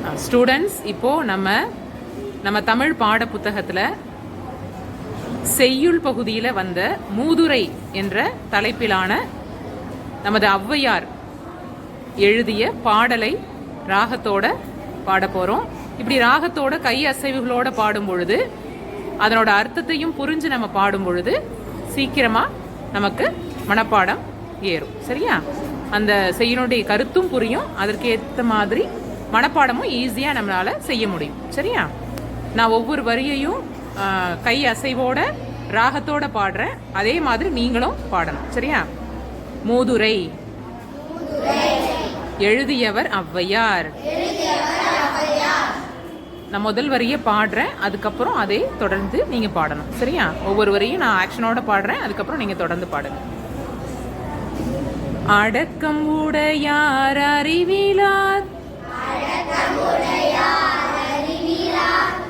Uh, students இப்போ நம்ம நம்ம தமிழ் பாட புத்தகத்துல செய்யுள் பகுதியில் வந்த மூதுரை என்ற தலைப்பிலான நமது ஔவையார் எழுதிய பாடலை ராகத்தோட பாட போறோம். இப்படி ராகத்தோட கை அசைவுகளோட பாடும் பொழுது அதனோட அர்த்தத்தையும் புரிஞ்சு நம்ம பாடும் பொழுது சீக்கிரமா நமக்கு மனப்பாடம் ஏறும். சரியா? அந்த செய்யனுடைய கருத்தும் புரியும். அதற்கு ஏற்ற மாதிரி மனப்பாடமும் ஈஸியாக நம்மளால் செய்ய முடியும். சரியா? நான் ஒவ்வொரு வரியையும் கை அசைவோட ராகத்தோட பாடுறேன். அதே மாதிரி நீங்களும் பாடணும். சரியா? மூதுரை. எழுதியவர் ஔவையார். நான் முதல் வரியை பாடுறேன். அதுக்கப்புறம் அதே தொடர்ந்து நீங்கள் பாடணும். சரியா? ஒவ்வொரு வரியும் நான் ஆக்ஷனோட பாடுறேன். அதுக்கப்புறம் நீங்கள் தொடர்ந்து பாடுங்க. அடக்கம் உடையார் அறிவிலார்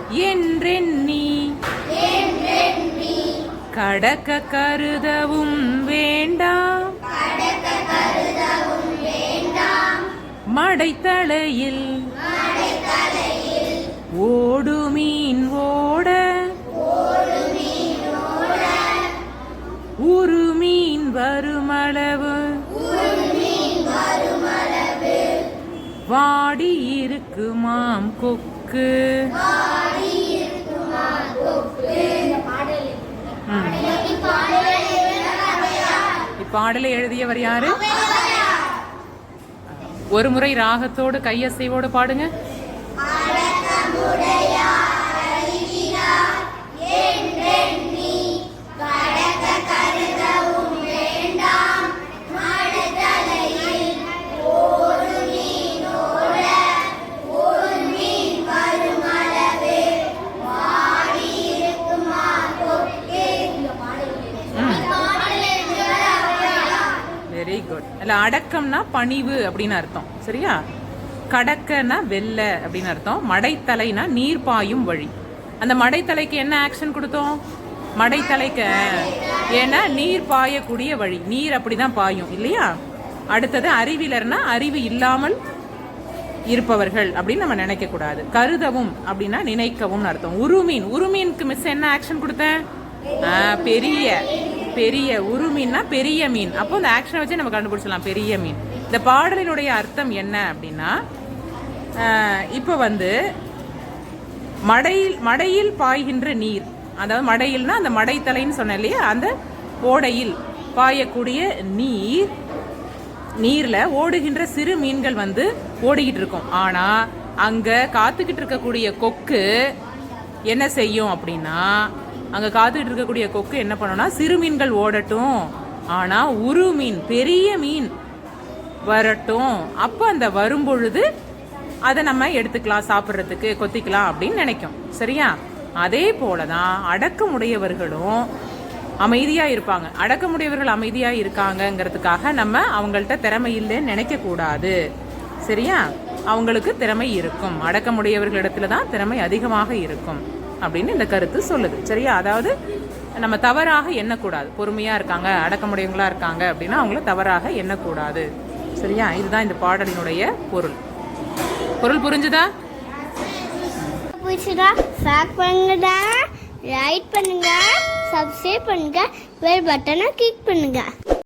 என்றெண்ணி. கடக்க கருதவும் வேண்டாம். மடைத்தலையில் வாடி இருக்குமாம் கொக்கு. இப்பாடலை எழுதியவர் யாரு? ஒரு முறை ராகத்தோடு கையசைவோடு பாடுங்க. குட் இல்லை அடக்கம்னா பணிவு அப்படின்னு அர்த்தம். சரியா? கடக்கன்னா வெல்ல அப்படின்னு அர்த்தம். மடைத்தலைனா நீர் பாயும் வழி. அந்த மடைத்தலைக்கு என்ன ஆக்ஷன் கொடுத்தோம்? மடைத்தலைக்கு ஏன்னா நீர் பாயக்கூடிய வழி. நீர் அப்படிதான் பாயும் இல்லையா? அடுத்தது அறிவிலர்னா அறிவு இல்லாமல் இருப்பவர்கள் அப்படின்னு நம்ம நினைக்க கூடாது கருதவும் அப்படின்னா நினைக்கவும் அர்த்தம். உருமீன். உருமீனுக்கு மிஸ் என்ன ஆக்ஷன் கொடுத்தேன்? பெரிய பெரிய உருமீன்னா பெரிய மீன். அப்போ இந்த ஆக்ஷனை வச்சு நம்ம கண்டுபிடிச்சலாம் பெரிய மீன். இந்த பாடலினுடைய அர்த்தம் என்ன அப்படின்னா இப்போ வந்து மடையில் மடையில் பாய்கின்ற நீர். அதாவது மடையில்னா அந்த மடைத்தலைன்னு சொன்னேன் இல்லையா? அந்த ஓடையில் பாயக்கூடிய நீர் நீர்ல ஓடுகின்ற சிறு மீன்கள் வந்து ஓடிக்கிட்டு இருக்கும். ஆனா அங்க காத்துக்கிட்டு இருக்கக்கூடிய கொக்கு என்ன செய்யும் அப்படின்னா அங்கே காத்துட்டு இருக்கக்கூடிய கொக்கு என்ன பண்ணோம்னா சிறு மீன்கள் ஓடட்டும். ஆனால் உரு மீன் பெரிய மீன் வரட்டும். அப்போ அந்த வரும்பொழுது அதை நம்ம எடுத்துக்கலாம் சாப்பிட்றதுக்கு கொத்திக்கலாம் அப்படின்னு நினைக்கும். சரியா? அதே போலதான் அடக்கமுடையவர்களும் அமைதியாக இருப்பாங்க. அடக்கமுடையவர்கள் அமைதியாக இருக்காங்கங்கிறதுக்காக நம்ம அவங்கள்ட்ட திறமை இல்லைன்னு நினைக்கக்கூடாது. சரியா? அவங்களுக்கு திறமை இருக்கும். அடக்கமுடையவர்களிடத்துல தான் திறமை அதிகமாக இருக்கும். அப்படின்னு இந்த கருத்து சொல்லுது. சரியா? அதாவது நம்ம தவறாக எண்ணக்கூடாது. பொறுமையாக இருக்காங்க அடக்கமுடையவங்களா இருக்காங்க அப்படின்னா அவங்கள தவறாக எண்ணக்கூடாது. சரியா? இதுதான் இந்த பாடலினுடைய பொருள். பொருள் புரிஞ்சுதா? பிடிச்சதா ஃபேக் பண்ணுங்கடா லைக் பண்ணுங்க சப்ஸ்கிரைப் பண்ணுங்க பெல் பட்டனை கிளிக் பண்ணுங்க.